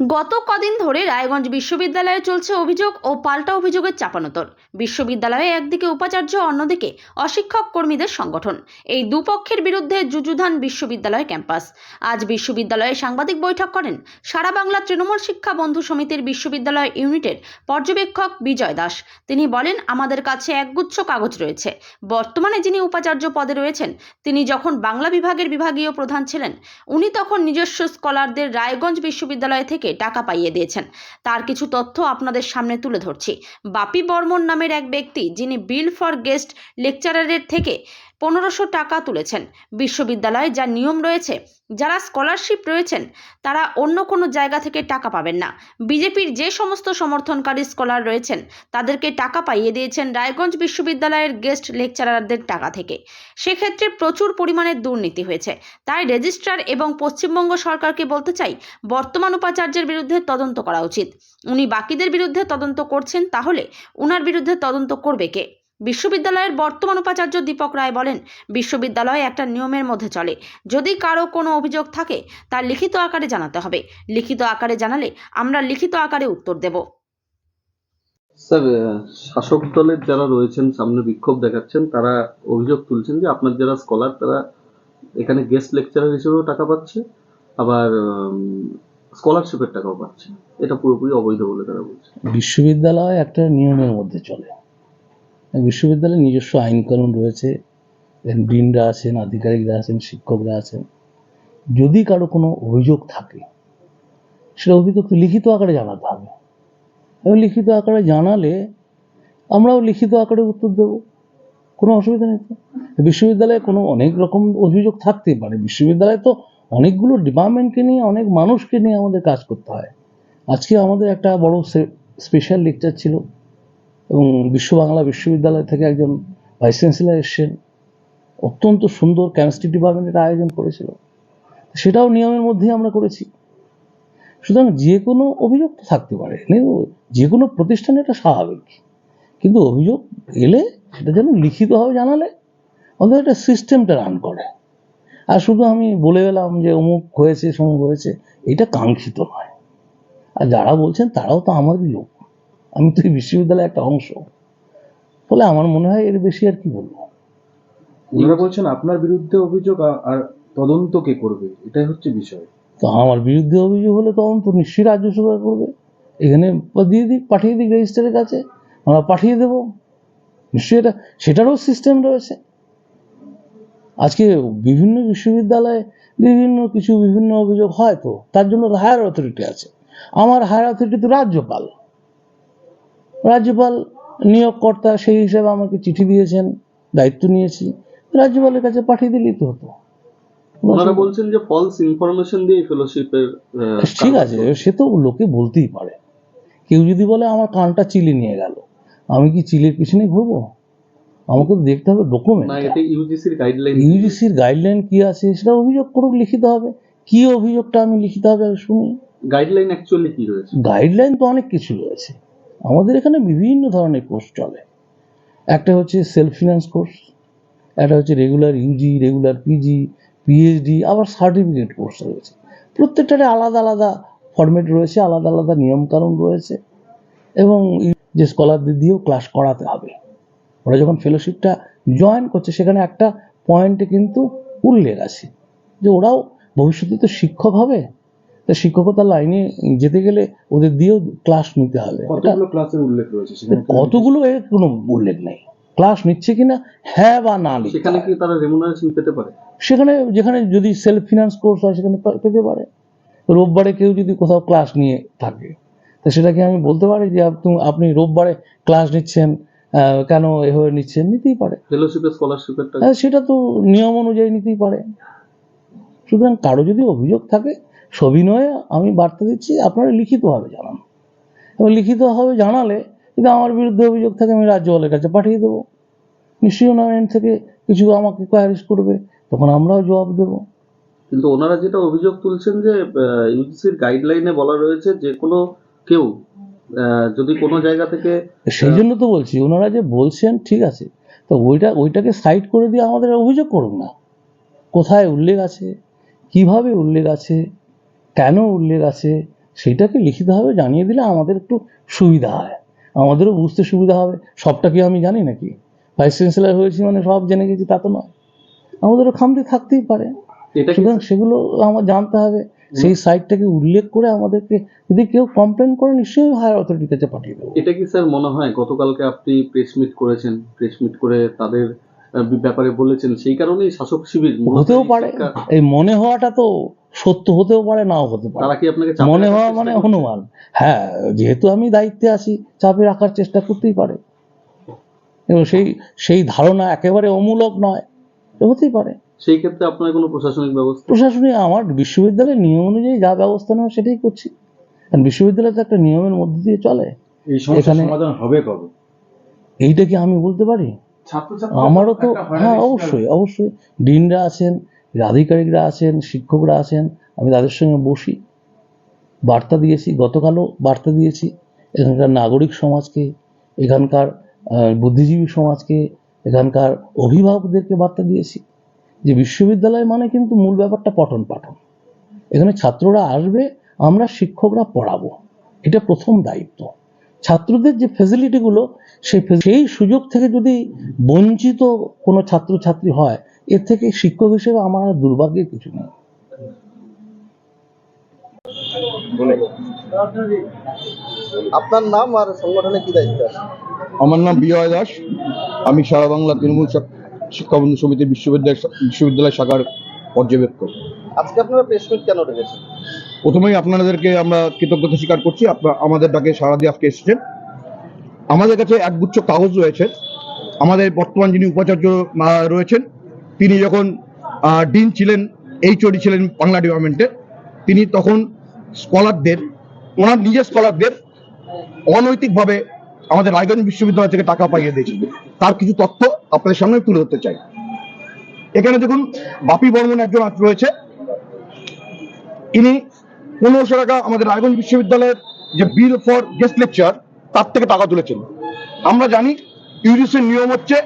গত কদিন ধরে রায়গঞ্জ বিশ্ববিদ্যালয়ে চলছে অভিযোগ ও পাল্টা অভিযোগের চাপানোতর। বিশ্ববিদ্যালয়ে একদিকে উপাচার্য, অন্যদিকে অশিক্ষক কর্মীদের সংগঠন। এই দুপক্ষের বিরুদ্ধে যুযুধান বিশ্ববিদ্যালয় ক্যাম্পাস। আজ বিশ্ববিদ্যালয়ে সাংবাদিক বৈঠক করেন সারা বাংলা তৃণমূল শিক্ষা বন্ধু সমিতির বিশ্ববিদ্যালয় ইউনিটের পর্যবেক্ষক বিজয় দাস। তিনি বলেন, আমাদের কাছে একগুচ্ছ কাগজ রয়েছে। বর্তমানে যিনি উপাচার্য পদে রয়েছেন, তিনি যখন বাংলা বিভাগের বিভাগীয় প্রধান ছিলেন, উনি তখন নিজস্ব স্কলারদের রায়গঞ্জ বিশ্ববিদ্যালয় থেকে টাকা পাইয়ে দিয়েছেন। তার কিছু তথ্য আপনাদের সামনে তুলে ধরছি। বাপি বর্মন নামের এক ব্যক্তি, যিনি বিল ফর গেস্ট লেকচারারের থেকে পনেরোশো টাকা তুলেছেন। বিশ্ববিদ্যালয়ে যা নিয়ম রয়েছে, যারা স্কলারশিপ রয়েছেন, তারা অন্য কোনো জায়গা থেকে টাকা পাবেন না। বিজেপির যে সমস্ত সমর্থনকারী স্কলার রয়েছেন, তাদেরকে টাকা পাইয়ে দিয়েছেন রায়গঞ্জ বিশ্ববিদ্যালয়ের গেস্ট লেকচারারদের টাকা থেকে। সেক্ষেত্রে প্রচুর পরিমাণে দুর্নীতি হয়েছে। তাই রেজিস্ট্রার এবং পশ্চিমবঙ্গ সরকারকে বলতে চাই, বর্তমান উপাচার্যের বিরুদ্ধে তদন্ত করা উচিত। উনি বাকিদের বিরুদ্ধে তদন্ত করছেন, তাহলে উনার বিরুদ্ধে তদন্ত করবে কে? বিশ্ববিদ্যালয়ের বর্তমান উপাচার্য দীপক রায় বলেন বিশ্ববিদ্যালয় একটা নিয়মের মধ্যে চলে। যদি কারও কোনো অভিযোগ থাকে তার লিখিত আকারে জানাতে হবে। লিখিত আকারে জানালে আমরা লিখিত আকারে উত্তর দেব। স্যার শাসক দলের যারা রয়েছেন সামনে বিক্ষোভ দেখাচ্ছেন তারা অভিযোগ তুলছেন যে আপনার যারা স্কলার তারা এখানে গেস্ট লেকচারার হিসেবেও টাকা পাচ্ছে আবার স্কলারশিপের টাকাও পাচ্ছে। এটা পুরোপুরি অবৈধ বলে তারা বলছে। বিশ্ববিদ্যালয় একটা নিয়মের মধ্যে চলে। বিশ্ববিদ্যালয়ে নিজস্ব আইন কানুন রয়েছে ডিনরা আছেন, আধিকারিকরা আছেন, শিক্ষকরা আছেন। যদি কারও কোনো অভিযোগ থাকে, সেটা অভিযোগ লিখিত আকারে জানাতে হবে। এবং লিখিত আকারে জানালে আমরাও লিখিত আকারে উত্তর দেব। কোনো অসুবিধা নেই তো। বিশ্ববিদ্যালয়ে কোনো অনেক রকম অভিযোগ থাকতেই পারে। বিশ্ববিদ্যালয়ে তো অনেকগুলো ডিপার্টমেন্টকে নিয়ে, অনেক মানুষকে নিয়ে আমাদের কাজ করতে হয়। আজকে আমাদের একটা বড় স্পেশাল লেকচার ছিল। এবং বিশ্ব বাংলা বিশ্ববিদ্যালয় থেকে একজন ভাইস চ্যান্সেলার এসছেন। অত্যন্ত সুন্দর কেমিস্ট্রি ডিপার্টমেন্টের আয়োজন করেছিল। সেটাও নিয়মের মধ্যেই আমরা করেছি। সুতরাং যে কোনো অভিযোগ তো থাকতে পারে। যে কোনো প্রতিষ্ঠানে এটা স্বাভাবিক। কিন্তু অভিযোগ এলে সেটা যেন লিখিতভাবে জানালে অন্তত একটা সিস্টেমটা রান করে। আর শুধু আমি বলে গেলাম যে অমুক হয়েছে, সমুক হয়েছে, এটা কাঙ্ক্ষিত নয়। আর যারা বলছেন তারাও তো আমারই লোক। আমি তো এই বিশ্ববিদ্যালয়ের একটা অংশ। ফলে আমার মনে হয় এর বেশি আর কি বলব। ওনারা বলছেন আপনার বিরুদ্ধে অভিযোগ আর তদন্ত কে করবে? এটাই হচ্ছে বিষয়। তো আমার বিরুদ্ধে অভিযোগ হলে তদন্ত নিশ্চয়ই রাজ্য সরকার করবে। এখানে দিয়ে দিক পাঠিয়ে দিক রেজিস্টারের কাছে। আমরা পাঠিয়ে দেব। নিশ্চয়ই এটা সেটারও সিস্টেম রয়েছে। আজকে বিভিন্ন বিশ্ববিদ্যালয়ে বিভিন্ন কিছু বিভিন্ন অভিযোগ হয় তো তার জন্য হায়ার অথরিটি আছে। আমার হায়ার অথরিটি তো রাজ্যপাল। রাজ্যপাল নিয়োগকর্তা সেই হিসাবে আমাকে চিঠি দিয়েছেন দায়িত্ব নিয়েছি। রাজ্যপালের কাছে পাঠিয়ে দিলেই তো হতো। ওনারা বলছেন যে ফলস ইনফরমেশন দিয়ে ফেলোশিপের ঠিক আছে সে তো লোকে বলতেই পারে। কেউ যদি বলে আমার কানটা চিলি নিয়ে গেল আমি কি চিলির পিছনে ঘুরবো? আমাকে তো দেখতে হবে ডকুমেন্ট ইউজিসির গাইডলাইন ইউজিসির গাইডলাইন কি আছে সেটা অভিযোগ করুক লিখিত হবে। কি অভিযোগটা আমি লিখিত হবে শুনি। গাইডলাইন অ্যাকচুয়ালি কি রয়েছে? গাইডলাইন তো অনেক কিছু রয়েছে। আমাদের এখানে বিভিন্ন ধরনের কোর্স চলে। একটা হচ্ছে সেলফ ফিনান্স কোর্স একটা হচ্ছে regular UG regular PG PhD আবার সার্টিফিকেট কোর্স রয়েছে। প্রত্যেকটারে আলাদা আলাদা ফরম্যাট রয়েছে, আলাদা আলাদা নিয়মকানুন রয়েছে এবং যে স্কলারদের দিয়েও ক্লাস করাতে হবে। ওরা যখন ফেলোশিপটা জয়েন করছে, সেখানে একটা পয়েন্টে কিন্তু উল্লেখ আছে যে ওরাও ভবিষ্যতে তো শিক্ষক হবে। তা শিক্ষকতার লাইনে যেতে গেলে ওদের দিয়েও ক্লাস নিতে হবে। কতগুলো ক্লাসের উল্লেখ রয়েছে কতগুলো এর কোনো উল্লেখ নেই। ক্লাস নিচ্ছে কিনা হ্যাঁ বা না সেখানে কি তারা রেমুনারেশন পেতে পারে? সেখানে যেখানে যদি সেলফ ফিনান্স কোর্স হয় সেখানে পেতে পারে। রোববারে কেউ যদি কোথাও ক্লাস নিয়ে থাকে তা সেটাকে আমি বলতে পারি যে আপনি রোববারে ক্লাস নিচ্ছেন কেন এভাবে নিচ্ছেন? নিতেই পারে। ফেলোশিপের স্কলারশিপের হ্যাঁ, সেটা তো নিয়ম অনুযায়ী নিতেই পারে। সুতরাং কারও যদি অভিযোগ থাকে সবিনয়ে আমি বার্তা দিচ্ছি আপনারা লিখিতভাবে জানান। এবং লিখিতভাবে জানালে যদি আমার বিরুদ্ধে অভিযোগ থাকে আমি রাজ্যপালের কাছে পাঠিয়ে দেবো। নিশ্চয়ই ওনার থেকে কিছু আমাকে কোয়ারিজ করবে তখন আমরাও জবাব দেবো। কিন্তু ওনারা যেটা অভিযোগ তুলছেন যে ইউজিসির গাইডলাইনে বলা রয়েছে যে কোনো কেউ যদি কোনো জায়গা থেকে সেই জন্য তো বলছি ওনারা যে বলছেন ঠিক আছে তো ওইটা ওইটাকে সাইড করে দিয়ে আমাদের অভিযোগ করুন না। কোথায় উল্লেখ আছে কীভাবে উল্লেখ আছে কেন উল্লেখ আছে? সেইটাকে লিখিতভাবে জানিয়ে দিলে আমাদের একটু সুবিধা হয়। আমাদেরও বুঝতে সুবিধা হবে। সবটা কি আমি জানি নাকি? ভাইস চ্যান্সেলার হয়েছি মানে সব জেনে গেছি তা তো নয়। আমাদেরও খামতি থাকতেই পারে। সুতরাং সেগুলো আমার জানতে হবে। সেই সাইটটাকে উল্লেখ করে আমাদেরকে যদি কেউ কমপ্লেন করে নিশ্চয়ই হায়ার অথরিটির কাছে পাঠিয়ে দেবো। এটা কি স্যার মনে হয় গতকালকে আপনি প্রেস মিট করেছেন? প্রেস মিট করে তাদের ব্যাপারে বলেছেন। সেই কারণেই শাসক শিবির হতেও পারে। এই মনে হওয়াটা তো সত্য হতেও পারে নাও হতে পারে। তারা কি আপনাকে চাপে মনে হওয়া মানে হনুমান। হ্যাঁ যেহেতু আমি দায়িত্বে আছি চাপে রাখার চেষ্টা করতেই পারে। এবং সেই সেই ধারণা একেবারে অমূলক নয় হতেই পারে। সেই ক্ষেত্রে আপনার কোনো প্রশাসনিক ব্যবস্থা? প্রশাসনিক আমার বিশ্ববিদ্যালয়ের নিয়ম অনুযায়ী যা ব্যবস্থা নেওয়া সেটাই করছি। কারণ বিশ্ববিদ্যালয় তো একটা নিয়মের মধ্যে দিয়ে চলে। এই সমস্যার সমাধান হবে কবে? এইটা কি আমি বলতে পারি? আমারও তো হ্যাঁ অবশ্যই অবশ্যই। ডিনরা আছেন আধিকারিকরা আছেন, শিক্ষকরা আছেন, আমি তাদের সঙ্গে বসি। বার্তা দিয়েছি, গতকালও বার্তা দিয়েছি, এখানকার নাগরিক সমাজকে, এখানকার বুদ্ধিজীবী সমাজকে, এখানকার অভিভাবকদেরকে বার্তা দিয়েছি যে বিশ্ববিদ্যালয় মানে কিন্তু মূল ব্যাপারটা পঠন পাঠন। এখানে ছাত্ররা আসবে, আমরা শিক্ষকরা পড়াবো। এটা প্রথম দায়িত্ব। ছাত্রদের যে ফেসিলিটিগুলো সেই সেই সুযোগ থেকে যদি বঞ্চিত কোনো ছাত্রছাত্রী হয় এর থেকে শিক্ষক হিসেবে আমার আর দুর্ভাগ্যের কিছু নেই। আপনার নাম আর সংগঠনে কি দায়িত্ব আছে? আমার নাম বিজয় দাস। আমি সারা বাংলা তৃণমূল শিক্ষাবন্ধু সমিতি বিশ্ববিদ্যালয় বিশ্ববিদ্যালয় শাখার পর্যবেক্ষক। আজকে আপনারা প্রেস মিট কেন রেখেছেন প্রথমেই আপনাদেরকে আমরা কৃতজ্ঞতা স্বীকার করছি। আপনারা আমাদের ডাকে সারা দিয়ে আজকে এসেছেন। আমাদের কাছে একগুচ্ছ কাগজ রয়েছে। আমাদের বর্তমান যিনি উপাচার্য রয়েছেন তিনি যখন ডিন ছিলেন এইচওডি ছিলেন বাংলা ডিপার্টমেন্টে তিনি তখন স্কলারদের ওনার নিজের স্কলারদের অনৈতিকভাবে আমাদের রায়গঞ্জ বিশ্ববিদ্যালয় থেকে টাকা পাইয়ে দিয়েছিল তার কিছু তথ্য আপনাদের সামনে তুলে ধরতে চাই। এখানে দেখুন, বাপি বর্মন একজন রয়েছে। ইনি পনেরোশো টাকা আমাদের রায়গঞ্জ বিশ্ববিদ্যালয়ের যে বিল ফর গেস্ট লেকচার তার থেকে টাকা তুলেছেন। আমরা জানি ইউজিসির নিয়ম হচ্ছে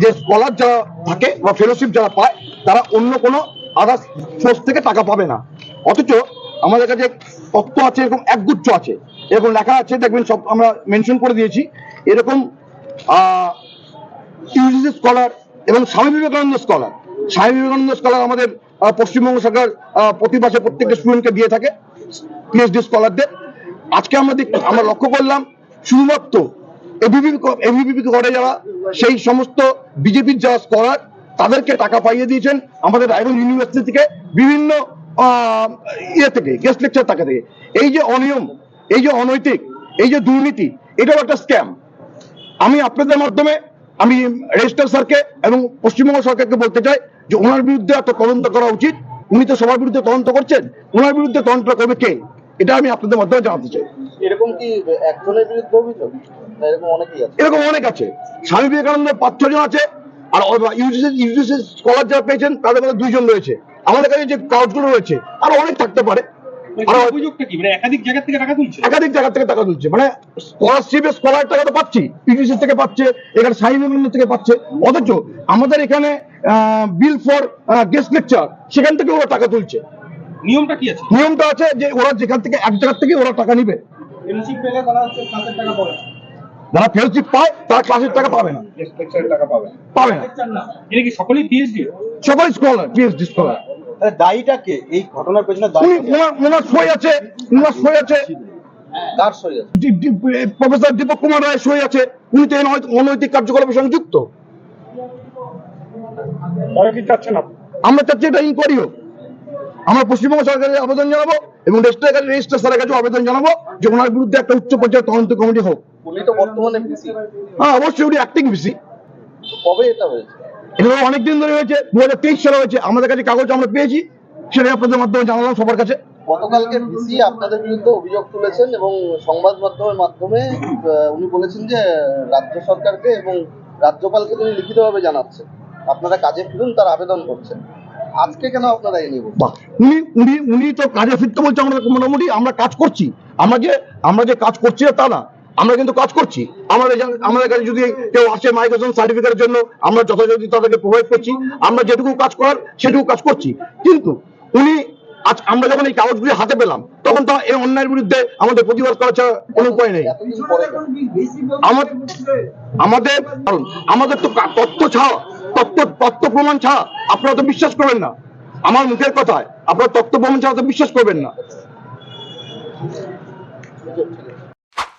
যে স্কলার যারা থাকে বা ফেলোশিপ যারা পায়, তারা অন্য কোনো আদার্স সোর্স থেকে টাকা পাবে না। অথচ আমাদের কাছে তত্ত্ব আছে, এরকম একগুচ্ছ আছে। এরকম লেখা আছে, দেখবেন সব আমরা মেনশন করে দিয়েছি। এরকম ইউজিসি স্কলার এবং স্বামী বিবেকানন্দ স্কলার স্বামী বিবেকানন্দ স্কলার আমাদের পশ্চিমবঙ্গ সরকার প্রতি মাসে প্রত্যেকটা স্টুডেন্টকে দিয়ে থাকে পিএইচডি স্কলারদের আজকে আমরা আমরা লক্ষ্য করলাম, শুধুমাত্র এবিপি করে যারা, সেই সমস্ত বিজেপির যারা স্কলার, তাদেরকে টাকা পাইয়ে দিয়েছেন আমাদের রায়গঞ্জ ইউনিভার্সিটি থেকে বিভিন্ন ইয়ে থেকে গেস্ট লেকচার টাকা থেকে। এই যে অনিয়ম, এই যে অনৈতিক, এই যে দুর্নীতি, এটাও একটা স্ক্যাম আমি আপনাদের মাধ্যমে, আমি রেজিস্টার স্যারকে এবং পশ্চিমবঙ্গ সরকারকে বলতে চাই যে ওনার বিরুদ্ধে একটা তদন্ত করা উচিত। উনি তো সবার বিরুদ্ধে তদন্ত করছেন। ওনার বিরুদ্ধে তদন্ত করবে কে? এটা আমি আপনাদের মাধ্যমে জানাতে চাই। এরকম কি একজনের বিরুদ্ধে অভিযোগ? এরকম অনেকেই আছে। এরকম অনেক আছে। স্বামী বিবেকানন্দ পাঁচ ছজন আছে আর ইউজিসি স্কলার যারা পেয়েছেন তাদের মধ্যে দুইজন রয়েছে। আমাদের কাছে যে কাগজগুলো রয়েছে আরও অনেক থাকতে পারে। আরও অভিযোগটা কি? মানে একাধিক জায়গা থেকে টাকা তুলছে? একাধিক জায়গা থেকে টাকা তুলছে। মানে স্কলারশিপে স্কলার টাকা তো পাচ্ছি ইউনিসি থেকে পাচ্ছে এখানে স্বামী বিবেকানন্দ থেকে পাচ্ছে। অথচ আমাদের এখানে বিল ফর গেস্ট লেকচার সেখান থেকে ওরা টাকা তুলছে। নিয়মটা কি আছে? নিয়মটা আছে যে ওরা যেখান থেকে এক জায়গা থেকে ওরা টাকা নিবে। ফেলোশিপ পেলে তারা হচ্ছে টাকা পাবে না যারা ফেলোশিপ পায় তারা ক্লাসের টাকা পাবে না। পাবে পাবে না। না। এটা কি সকলেই পিএইচডি স্কলার পিএইচডি স্কলার দায়ীটা কে? এই ঘটনার পেছনে দায়ী ওনার ওনার সই আছে ওনার সই আছে। কার সই আছে? প্রফেসর দীপক কুমার রায় সই আছে। উনি তো অনৈতিক- অনৈতিক কার্যকলাপের সঙ্গে যুক্ত। তারা কি চাচ্ছেন আপনি আমরা চাচ্ছি এটা ইনকোয়ারি হোক। আমরা পশ্চিমবঙ্গ সরকারের আবেদন জানাব এবং রেজিস্ট্রার রেজিস্ট্রার স্যারের কাছে আবেদন জানাব যে ওনার বিরুদ্ধে একটা উচ্চ পর্যায়ের তদন্ত কমিটি হোক। উনি তো বর্তমানে ভিসি হ্যাঁ অবশ্যই উনি অ্যাক্টিং বেশি কবে এটা হয়েছে? এটা অনেক দিন ধরে হয়েছে দু হাজার তেইশ সালে হয়েছে। আমাদের কাছে কাগজ আমরা পেয়েছি সেটাই আপনাদের মাধ্যমে জানালাম সবার কাছে। গতকালকে ভিসি আপনাদের বিরুদ্ধে অভিযোগ তুলেছেন এবং সংবাদ মাধ্যমের মাধ্যমে উনি বলেছেন যে রাজ্য সরকারকে এবং রাজ্যপালকে তিনি লিখিতভাবে জানাচ্ছেন। আপনারা কাজে ফিরুন তার আবেদন করছেন। আজকে কেন আপনারা এই নিয়ে উনি উনি উনি তো কাজে ফিরতে বলছে আমরা মোটামুটি আমরা কাজ করছি। আমরা যে আমরা যে কাজ করছি তা না। আমরা কিন্তু কাজ করছি। আমাদের আমাদের কাছে যদি কেউ আসে মাইগ্রেশন সার্টিফিকেটের জন্য, আমরা যথাযথ তাদেরকে প্রোভাইড করছি। আমরা যেটুকু কাজ করার, সেটুকু কাজ করছি। কিন্তু উনি আজ আমরা যখন এই কাগজগুলি হাতে পেলাম, তখন তো এই অন্যায়ের বিরুদ্ধে আমাদের প্রতিবাদ করা ছাড়া কোনো উপায় নেই। আমাদের আমাদের তো তথ্য ছাড়া, তথ্য তথ্য প্রমাণ ছাড়া আপনারা তো বিশ্বাস করবেন না। আমার মুখের কথায়, আপনারা তথ্য প্রমাণ ছাড়া তো বিশ্বাস করবেন না।